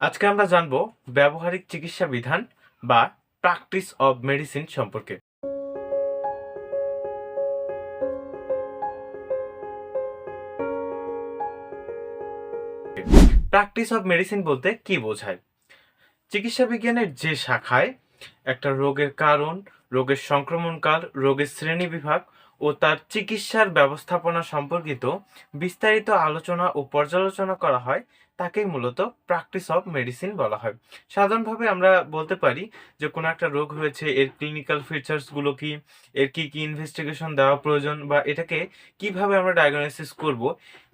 আজকে আমরা জানব ব্যবহারিক চিকিৎসা বিধান বা প্র্যাকটিস অব মেডিসিন সম্পর্কে। প্র্যাকটিস অব মেডিসিন বলতে কি বোঝায়? চিকিৎসা বিজ্ঞানের যে শাখায় একটা রোগের কারণ, রোগের সংক্রমণকাল, রোগের শ্রেণি বিভাগ ও তার চিকিৎসার ব্যবস্থাপনা সম্পর্কিত বিস্তারিত আলোচনা ও পর্যালোচনা করা হয়, তাকেই মূলত প্র্যাকটিস অফ মেডিসিন বলা হয়। সাধারণভাবে আমরা বলতে পারি যে কোনো একটা রোগ হয়েছে, এর ক্লিনিক্যাল ফিচার্সগুলো কি, এর কি কি ইনভেস্টিগেশন দেওয়া প্রয়োজন বা এটাকে কীভাবে আমরা ডায়াগনোসিস করব,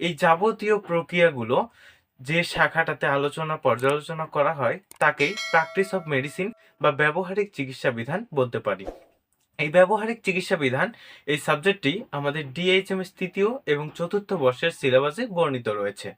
এই যাবতীয় প্রক্রিয়াগুলো যে শাখাটাতে আলোচনা, পর্যালোচনা করা হয়, তাকেই প্র্যাকটিস অফ মেডিসিন বা ব্যবহারিক চিকিৎসা বিধান বলতে পারি। এই ব্যবহারিক চিকিৎসা বিধান, এই সাবজেক্টটি আমাদের ডিএইচএমএস তৃতীয় এবং চতুর্থ বর্ষের সিলেবাসে বর্ণিত রয়েছে।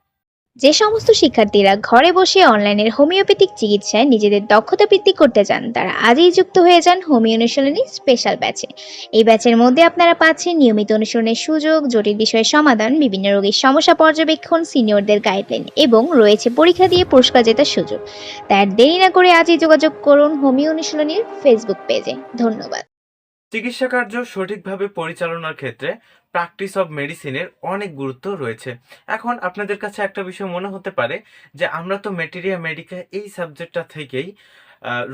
যে সমস্ত শিক্ষার্থীরা ঘরে বসে অনলাইনের হোমিওপ্যাথিক চিকিৎসায় নিজেদের দক্ষতা বৃদ্ধি করতে চান, তারা আজই যুক্ত হয়ে যান হোমিও অনুশীলনী স্পেশাল ব্যাচে। এই ব্যাচের মধ্যে আপনারা পাচ্ছেন নিয়মিত অনুশীলনের সুযোগ, জটিল বিষয়ের সমাধান, বিভিন্ন রোগীর সমস্যা পর্যবেক্ষণ, সিনিয়রদের গাইডলাইন এবং রয়েছে পরীক্ষা দিয়ে পুরস্কার জেতার সুযোগ। তাই দেরি না করে আজই যোগাযোগ করুন হোমিও অনুশীলনীর ফেসবুক পেজে। ধন্যবাদ। চিকিৎসা কার্য সঠিকভাবে পরিচালনার ক্ষেত্রে প্র্যাকটিস অব মেডিসিনের অনেক গুরুত্ব রয়েছে। এখন আপনাদের কাছে একটা বিষয় মনে হতে পারে যে আমরা তো মেটেরিয়া মেডিকা এই সাবজেক্টটা থেকেই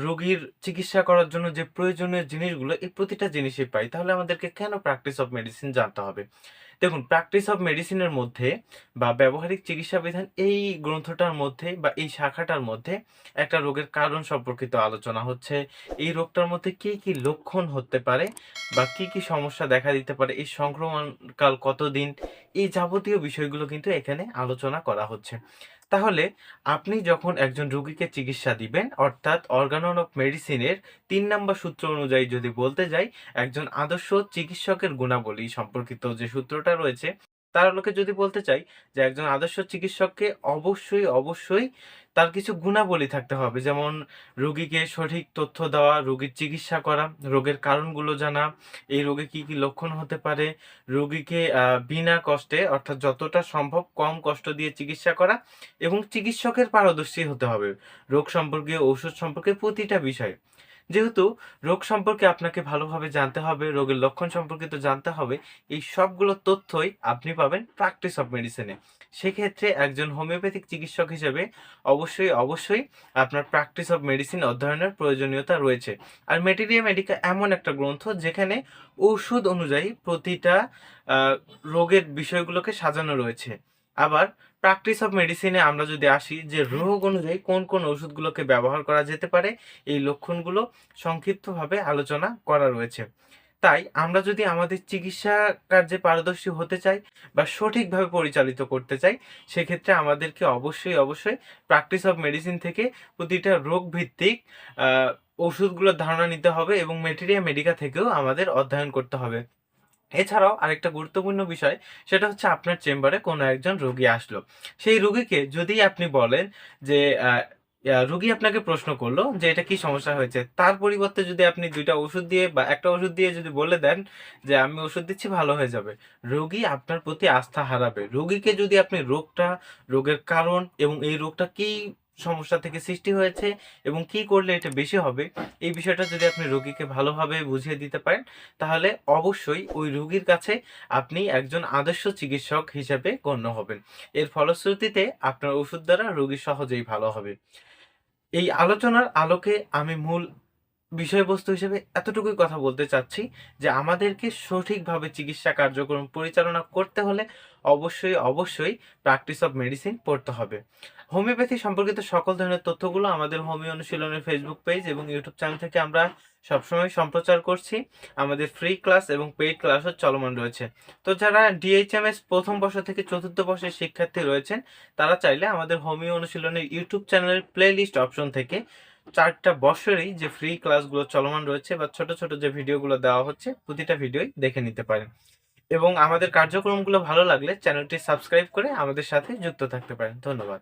রোগীর চিকিৎসা করার জন্য যে প্রয়োজনীয় জিনিসগুলো, এই প্রতিটা জিনিসই পাই। তাহলে আমাদেরকে কেন প্র্যাকটিস অফ মেডিসিন জানতে হবে? দেখুন প্র্যাকটিস অফ মেডিসিনের মধ্যে বা ব্যবহারিক চিকিৎসা বিধান এই গ্রন্থটার মধ্যে বা এই শাখাটার মধ্যে একটা রোগের কারণ সম্পর্কিত আলোচনা হচ্ছে। এই রোগটার মধ্যে কি কি লক্ষণ হতে পারে বা কি কি সমস্যা দেখা দিতে পারে, এই সংক্রমণকাল কতদিন, এই যাবতীয় বিষয়গুলো কিন্তু এখানে আলোচনা করা হচ্ছে। তাহলে আপনি যখন একজন রুগীকে চিকিৎসা দিবেন, অর্থাৎ অর্গানন অফ মেডিসিনের তিন নম্বর সূত্র অনুযায়ী যদি বলতে যাই, একজন আদর্শ চিকিৎসকের গুণাবলী সম্পর্কিত যে সূত্রটা রয়েছে তার আলোকে যদি বলতে চাই যে একজন আদর্শ চিকিৎসককে অবশ্যই অবশ্যই তার কিছু গুণাবলী থাকতে হবে। যেমন রোগীকে সঠিক তথ্য দেওয়া, রোগীর চিকিৎসা করা, রোগের কারণগুলো জানা, এই রোগে কি কি লক্ষণ হতে পারে, রোগীকে বিনা কষ্টে অর্থাৎ যতটা সম্ভব কম কষ্ট দিয়ে চিকিৎসা করা এবং চিকিৎসকের পারদর্শী হতে হবে। রোগ সম্পর্কে, ঔষধ সম্পর্কে প্রতিটা বিষয়। যেহেতু রোগ সম্পর্কে আপনাকে ভালোভাবে জানতে হবে, রোগের লক্ষণ সম্পর্কিত জানতে হবে, এই সবগুলো তথ্যই আপনি পাবেন প্র্যাকটিস অফ মেডিসিনে সেক্ষেত্রে একজন হোমিওপ্যাথিক চিকিৎসক হিসেবে অবশ্যই অবশ্যই আপনার প্র্যাকটিস অফ মেডিসিন অধ্যয়নের প্রয়োজনীয়তা রয়েছে। আর মেটেরিয়া মেডিকা এমন একটা গ্রন্থ যেখানে ঔষধ অনুযায়ী প্রতিটা রোগের বিষয়গুলোকে সাজানো রয়েছে। আবার প্র্যাকটিস অফ মেডিসিনে আমরা যদি আসি যে রোগ অনুযায়ী কোন কোন ওষুধগুলোকে ব্যবহার করা যেতে পারে, এই লক্ষণগুলো সংক্ষিপ্তভাবে আলোচনা করা রয়েছে। তাই আমরা যদি আমাদের চিকিৎসা কার্যে পারদর্শী হতে চাই বা সঠিকভাবে পরিচালিত করতে চাই, সেক্ষেত্রে আমাদেরকে অবশ্যই অবশ্যই প্র্যাকটিস অফ মেডিসিন থেকে প্রতিটা রোগ ভিত্তিক ওষুধগুলোর ধারণা নিতে হবে এবং মেটেরিয়া মেডিকা থেকেও আমাদের অধ্যয়ন করতে হবে। এছাড়াও আরেকটা গুরুত্বপূর্ণ বিষয়, সেটা হচ্ছে আপনার চেম্বারে কোনো একজন রোগী আসলো। সেই রোগীকে যদি আপনি বলেন যে রোগী আপনাকে প্রশ্ন করল যে এটা কি সমস্যা হয়েছে, তার পরিবর্তে যদি আপনি দুইটা ওষুধ দিয়ে বা একটা ওষুধ দিয়ে যদি বলে দেন যে, আমি ওষুধ দিচ্ছি, ভালো হয়ে যাবে। রোগী আপনার প্রতি আস্থা হারাবে। রোগীকে যদি আপনি রোগটা, রোগের কারণ এবং এই রোগটা কি সমস্যা থেকে সৃষ্টি হয়েছে এবং কি করলে এটা বেশি হবে, এই বিষয়টা যদি আপনি রোগীকে ভালোভাবে বুঝিয়ে দিতে পারেন, তাহলে অবশ্যই ওই রোগীর কাছে আপনি একজন আদর্শ চিকিৎসক হিসাবে গণ্য হবেন। এর ফলশ্রুতিতে আপনার ওষুধ দ্বারা রোগী সহজেই ভালো হবে। এই আলোচনার আলোকে আমি মূল বিষয়বস্তু হিসেবে এতটুকুই কথা বলতে চাচ্ছি যে আমাদেরকে সঠিকভাবে চিকিৎসা কার্যক্রম পরিচালনা করতে হলে অবশ্যই অবশ্যই প্র্যাকটিস অফ মেডিসিন পড়তে হবে। হোমিওপ্যাথি সম্পর্কিত সকল ধরনের তথ্যগুলো আমাদের হোমিও অনুশীলনের ফেসবুক পেজ এবং ইউটিউব চ্যানেল থেকে আমরা সবসময় সম্প্রচার করছি। আমাদের ফ্রি ক্লাস এবং পেইড ক্লাসও চলমান রয়েছে। তো যারা ডিএইচএমএস প্রথম বর্ষ থেকে চতুর্থ বর্ষের শিক্ষার্থী রয়েছেন, তারা চাইলে আমাদের হোমিও অনুশীলনের ইউটিউব চ্যানেলের প্লে লিস্ট অপশন থেকে চারটা বছরেই যে ফ্রি ক্লাসগুলো চলমান রয়েছে বা ছোট ছোট যে ভিডিওগুলো দেওয়া হচ্ছে, প্রতিটা ভিডিওই দেখে নিতে পারেন। এবং আমাদের কার্যক্রমগুলো ভালো লাগলে চ্যানেলটি সাবস্ক্রাইব করে আমাদের সাথে যুক্ত থাকতে পারেন। ধন্যবাদ।